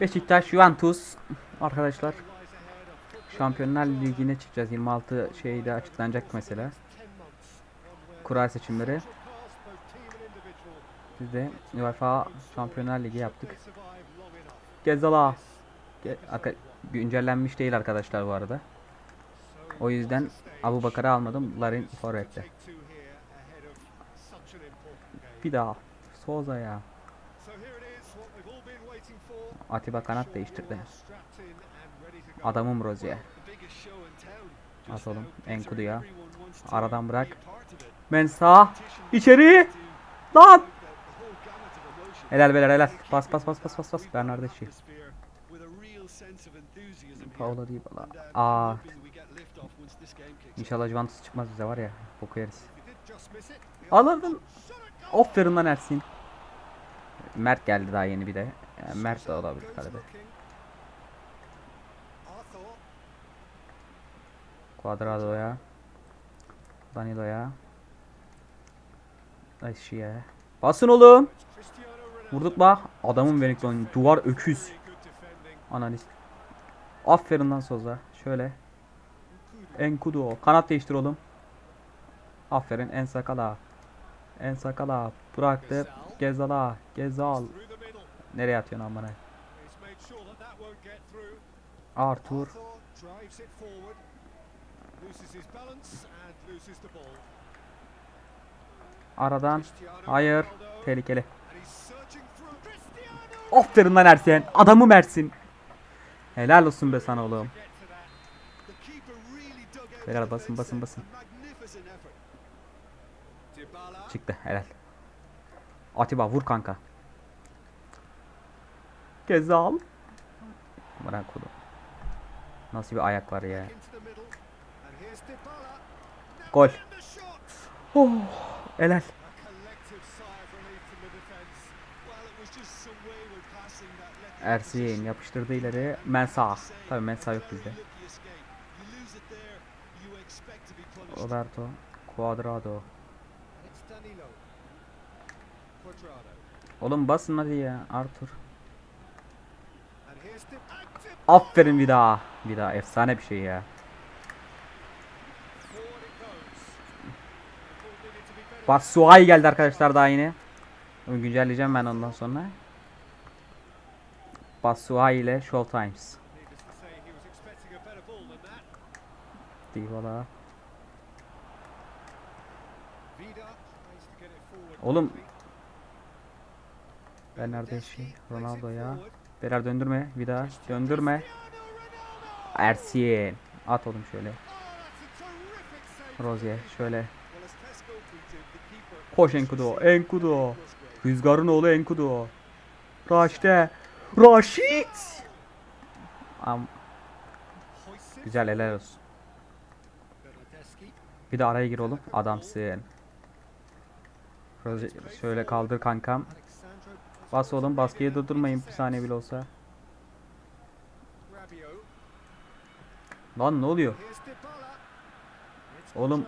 Beşiktaş Juventus arkadaşlar Şampiyonlar Ligi'ne çıkacağız. 26 şeyde açıklanacak mesela. Kura seçimleri. Biz de UEFA Şampiyonlar Ligi yaptık. Gezala. Ge güncellenmiş değil arkadaşlar bu arada. O yüzden Abu Bakar'ı almadım. Larin Forvet'te. Bir daha. Souza ya. Atiba kanat değiştirdi. Adamım Rozier. At oğlum. Enkudu'ya. Aradan bırak. Mensa. İçeri. Lan. Helal beyler helal. Pas pas pas pas pas pas. Bernardeschi. Paolo Dybala. Aa. İnşallah Juventus çıkmaz bize var ya. Boku yeriz. Alırdın. Aferin lan Ersin. Mert geldi daha yeni bir de. Yani Mert de olabilir kalede. Cuadrado'ya. Danilo'ya. Eşiğe. Basın oğlum. Vurduk bak. Adamın Wellington. Duvar öküz. Analiz. Aferin lan Soza. Şöyle. Enkudu. Kanat değiştir oğlum. Aferin En Sakala. En Sakala. Bıraktı. Gezala. Gezal. Nereye atıyorsun amına? Arthur. Aradan. Hayır. Tehlikeli. Aferin lan Ersin. Adamı Mersin. Helal olsun be sana oğlum. Helal basın basın basın. Çıktı helal. Atiba vur kanka. Gezal. Bırak kulu. Nasıl bir ayak var ya. Gol. Oh, helal. Ersin yapıştırdı ileri. Mensa. Tabii Mensa yok bizde. Roberto. Cuadrado. Oğlum basın hadi ya Arthur. Aferin bir daha. Bir daha efsane bir şey ya. Basuay geldi arkadaşlar daha. Onu güncelleyeceğim ben ondan sonra. Basuay ile Showtimes. Dybala. Oğlum ben nerede şey Ronaldo ya. Beyler döndürme bir daha döndürme. Ersin at oğlum şöyle. Rozier şöyle. Koş Enkudu Enkudu. Rüzgarın oğlu Enkudu. Raşte. Raşit. Am Güzel helal olsun. Bir de araya gir oğlum. Adamsın. Rozier şöyle kaldır kankam. Bas oğlum baskıyı durdurmayın bir saniye bile olsa. Lan ne oluyor? Oğlum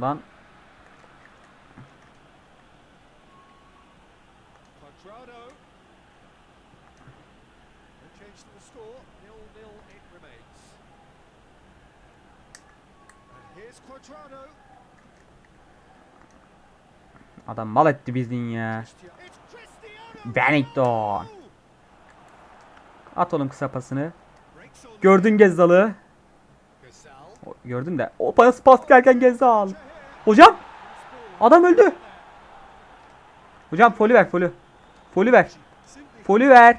lan adam mal etti bizin ya. Bennington. At oğlum kısa pasını. Gördün Gezzal'ı. Gördün de. O pas pas gelken Gezzal. Hocam. Adam öldü. Hocam folü ver folü. Folü ver. Folü ver.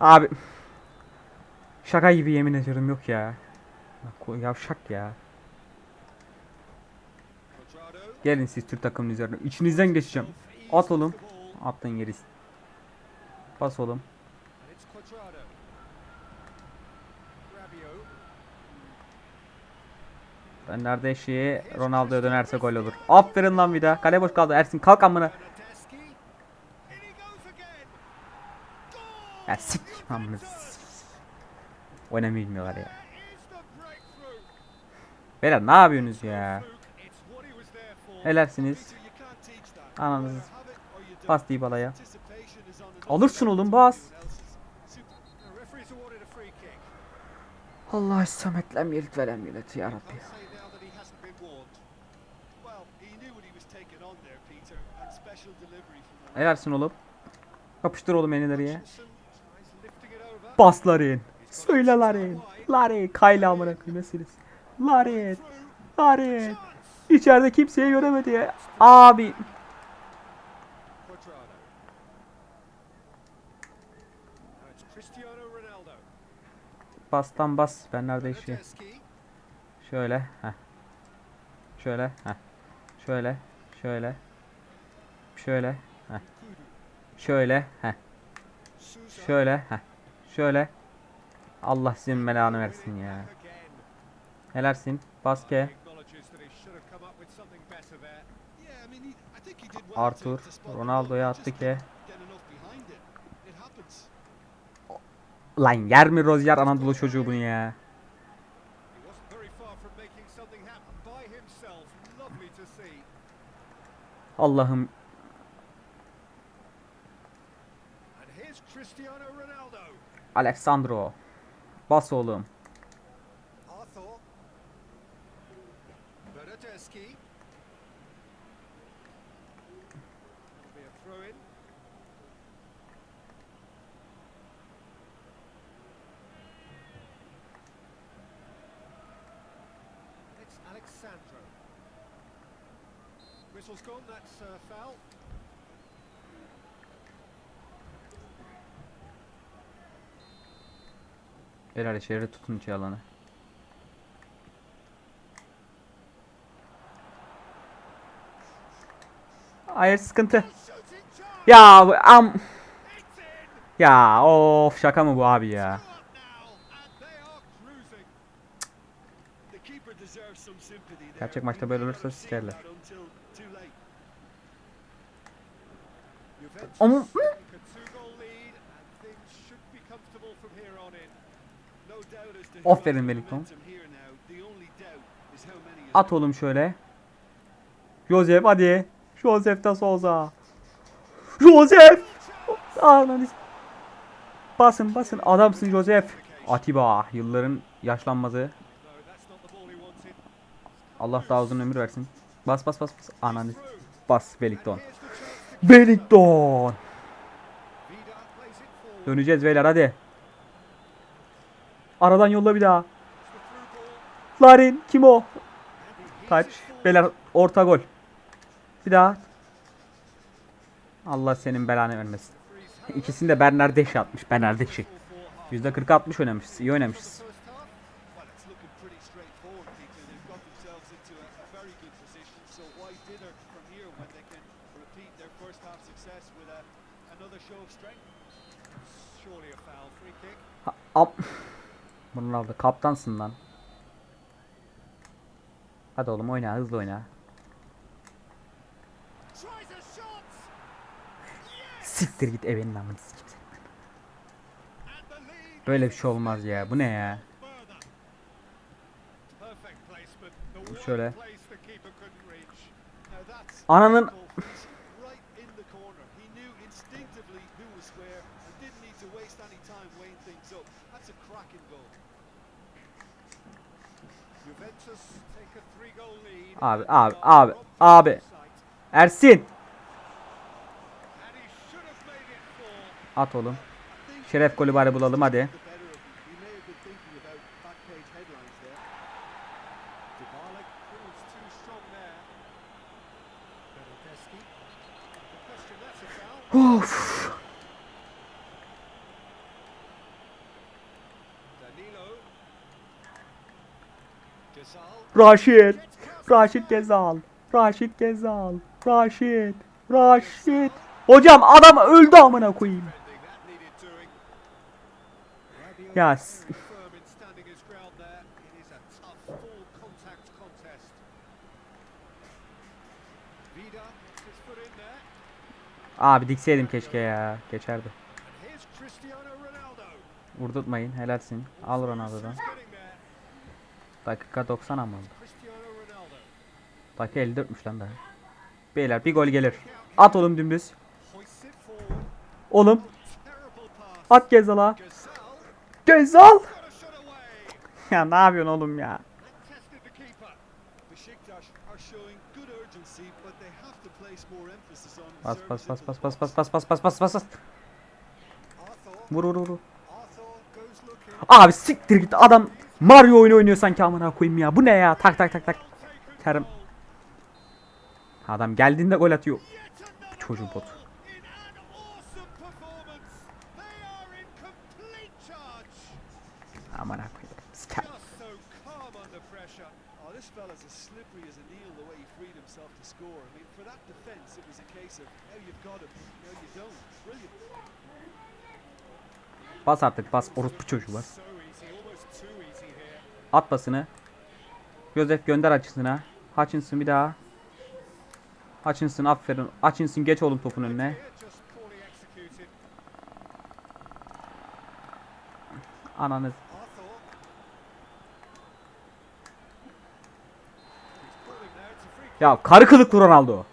Abi. Şaka gibi yemin ediyorum yok ya. Yavşak ya. Gelin siz Türk takımının üzerine. İçinizden geçeceğim. At oğlum. Attın yeriz. Bas oğlum. Ben nerede eşeği Ronaldo'ya dönerse gol olur. Aferin lan bir daha. Kale boş kaldı. Ersin kalk amına. Ya sik. Amına. Oynamayı bilmiyorlar ya. Beyler ne yapıyorsunuz ya? Helalsiniz. Ananız. Bas Dybala'ya. Alırsın oğlum bas. Allah Samet lem yelit ve lem yelit ya Rabbi. Helalsin oğlum. Kapıştır oğlum beni ileriye. Bas Larin. Söyle Larin. Larin. Kayla amına koymasınız. Larin. Larin. İçeride kimseye göremedi ya. Abi. Bastan bas. Ben nerede işi? Şöyle. Heh. Şöyle. Heh. Şöyle. Şöyle. Şöyle. Heh. Şöyle. Heh. Şöyle. Heh. Şöyle. Allah sizin belanı versin ya. Helalsin. Baske. Arthur. Ronaldo'ya attı ki. Lan yer mi Rozier Anadolu çocuğu bunu ya? He wasn't very far from making something happen by himself. Lovely to see. Allah'ım. And here's Cristiano Ronaldo. Alexandro. Bas oğlum. Arthur. Bernardeschi. Be a throw in. It's Alexandro. Whistle's gone, that's uh, foul. Helal içeri tutun içi alanı. Hayır sıkıntı. Ya am ya of şaka mı bu abi ya? İn. No doubt as to who Aferin Wellington. At oğlum şöyle. Joseph hadi. Joseph de Souza. Ananı s- Basın basın adamsın Joseph. Atiba yılların yaşlanmazı. Allah daha uzun ömür versin. Bas bas bas bas. Ananı bas Wellington. Wellington. Döneceğiz beyler hadi. Aradan yolla bir daha. Larin kim o? Taç. Beyler orta gol. Bir daha. Allah senin belanı vermesin. İkisini de Bernardeşi atmış. Bernardeşi. %40 60 oynamışız. iyi oynamışız. Pretty straightforward, Peter. They've got themselves into a, a very good position. So why dither from here when they can repeat their first half success with a, another show of strength? Surely a foul. Free kick. Ha, Am Ronaldo kaptansın lan. Hadi oğlum oyna hızlı oyna. Siktir git evinin amını lead Böyle bir şey olmaz ya. Bu ne ya? Şöyle. Ananın. Abi abi abi abi. Ersin. At oğlum. Şeref golü bari bulalım hadi. Of. Raşit. Raşit Gezal. Raşit Gezal. Raşit. Raşit. Hocam adam öldü amına koyayım. Ya Abi dikseydim keşke ya. Geçerdi. Vurdurtmayın. Helalsin. Al Ronaldo'dan. Dakika 90 ama. Ronaldo. Dakika 54'müş lan daha. Beyler bir gol gelir. At oğlum dümdüz. Oğlum At Gezal'a. Gezal. Ya ne yapıyorsun oğlum ya? Bas bas bas bas bas bas bas bas bas bas bas bas. Vur vur vur. Abi siktir git adam Mario oyunu oynuyor sanki amına koyayım ya. Bu ne ya? Tak tak tak tak. Terim. Adam geldiğinde gol atıyor. Another Çocuğu bot. goal Bas artık bas orospu çocuğu var. At basını. Joseph gönder açısına. Hutchinson bir daha. Hutchinson aferin. Hutchinson geç oğlum topun önüne. Here, just poorly executed. Ananı. Arthur. He's pulling now. It's a free kick. Ya karı kılıklı Ronaldo.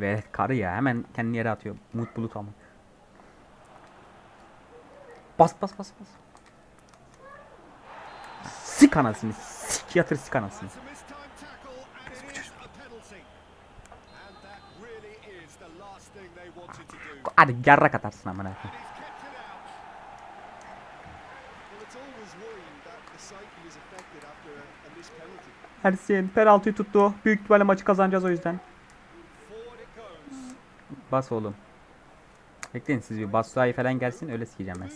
Ve karı ya hemen kendini yere atıyor. Umut Bulut ama. Bas bas bas bas. Sik anasını. Sik yatır sik anasını. Hadi yarrak atarsın amına. Ersin penaltıyı tuttu. Büyük ihtimalle maçı kazanacağız o yüzden. Bas oğlum. Bekleyin siz bir Basuay falan gelsin öyle sikeceğim ben.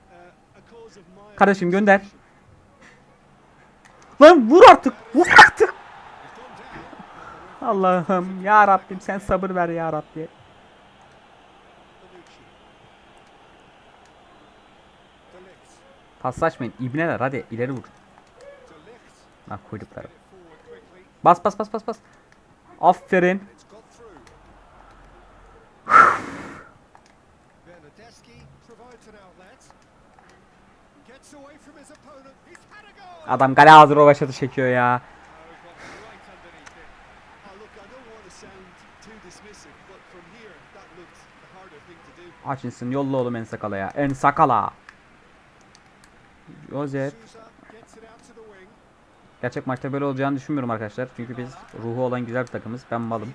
Uh, Kardeşim gönder. Lan vur artık. Vur artık. Allah'ım ya Rabbim sen sabır ver ya Rabbi. Paslaşmayın ibneler hadi ileri vur. Forward quickly. Bas bas bas bas bas. Aferin. Adam kale ağzı rovaşatı çekiyor ya. Hutchinson yolla oğlum en sakalaya. En sakala. Joseph. Gerçek maçta böyle olacağını düşünmüyorum arkadaşlar. Çünkü biz ruhu olan güzel bir takımız. Ben malım.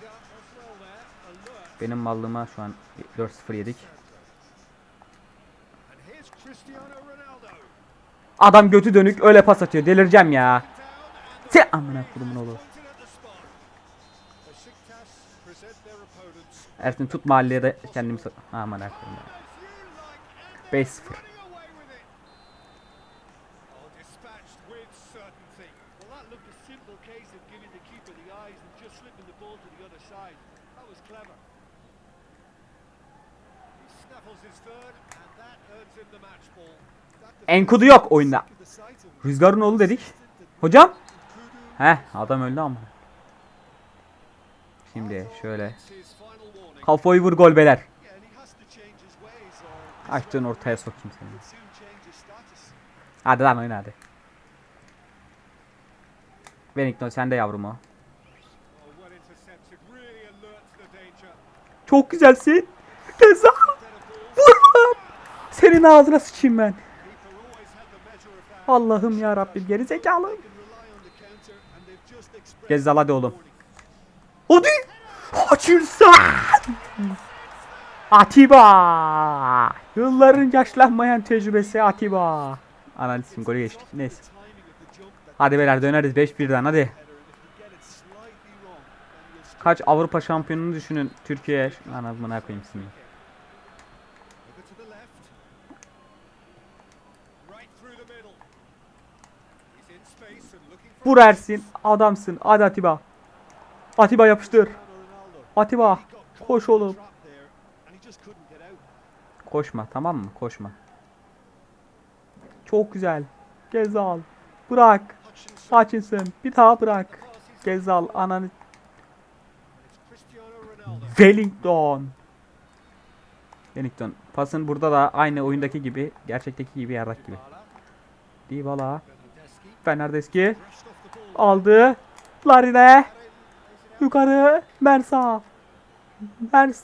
Benim mallığıma şu an 4-0 yedik. Adam götü dönük öyle pas atıyor. Delireceğim ya. Sen amına kurumun opponents. Ersin tut mahalleye de kendimi Aman and 5-0. That Enkudu yok oyunda. Rüzgarın oğlu dedik. Hocam. Heh adam öldü ama. Şimdi şöyle. Kafayı vur gol beler. Record ortaya sokayım seni. Hadi lan oyna hadi. Wellington sen de yavrum o. Çok güzelsin. Gezal. Vur. Senin ağzına sıçayım ben. Allah'ım ya Rabbim geri zekalı. Gezzal hadi oğlum. Hadi. Açılsan. Atiba. Yılların yaşlanmayan tecrübesi Atiba. Analizim golü geçtik. Neyse. Hadi beyler döneriz 5-1'den hadi. Kaç Avrupa şampiyonunu düşünün Türkiye. Anasını koyayım seni. Vur Ersin. Adamsın. Hadi Atiba. Atiba yapıştır. Atiba. Koş oğlum. Koşma tamam mı? Koşma. Çok güzel. Gezal. Bırak. Hutchinson. Bir daha bırak. Gezal. Ananı. Wellington. Wellington. Pasın burada da aynı oyundaki gibi. Gerçekteki gibi yarrak gibi. Dybala. Ball. Aldı. Larine. Yukarı. Mersa. Mers.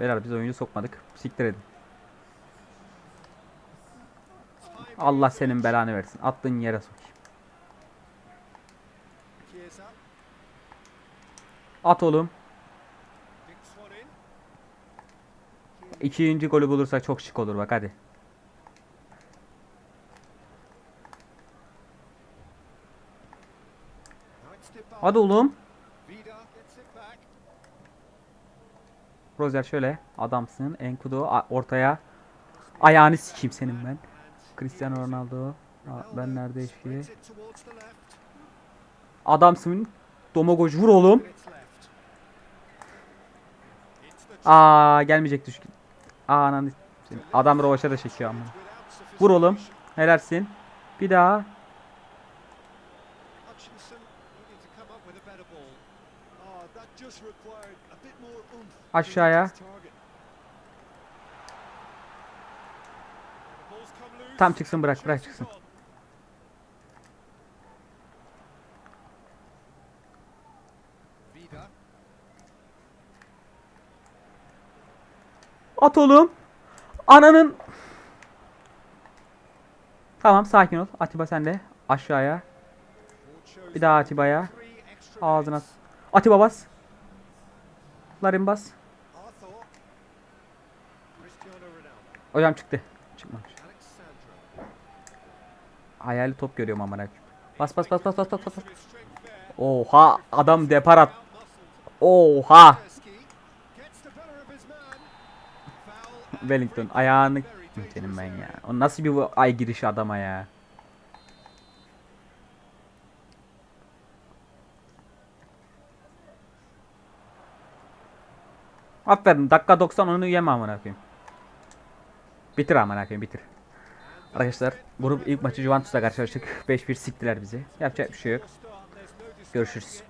Beyler biz oyuncu sokmadık. Siktir edin. Allah senin belanı versin. Attığın yere sok. At oğlum. İkinci golü bulursak çok şık olur bak hadi. Hadi oğlum. Rozer şöyle. Adamsın. Enkudu ortaya. Ayağını sikeyim senin ben. Cristiano Ronaldo. Ben nerede eşki? Spreads it towards the left. Adamsın. Domagoç vur oğlum. Aa gelmeyecek düşkün. Aa s**eyim. Adam rovaşa da çekiyor ama. Vur oğlum. Helalsin. Bir daha. Hutchinson needing to come up with At oğlum. Ananın. Tamam sakin ol. Atiba sende. Aşağıya. Ball shows Bir daha Atiba'ya. Ağzına. Atiba bas. Larin bas. Hocam çıktı. Çıkmamış. Hayali top görüyorum amına. Bas bas bas bas bas bas bas. Oha adam depar at. Oha. Wellington ayağını senin ben ya. O nasıl bir ay girişi adama ya. Aferin dakika 90 onu yeme amına koyayım. Bitir amına koyayım bitir. Arkadaşlar grup ilk maçı Juventus'la karşılaştık. 5-1 siktiler bizi. Yapacak bir şey yok. Görüşürüz.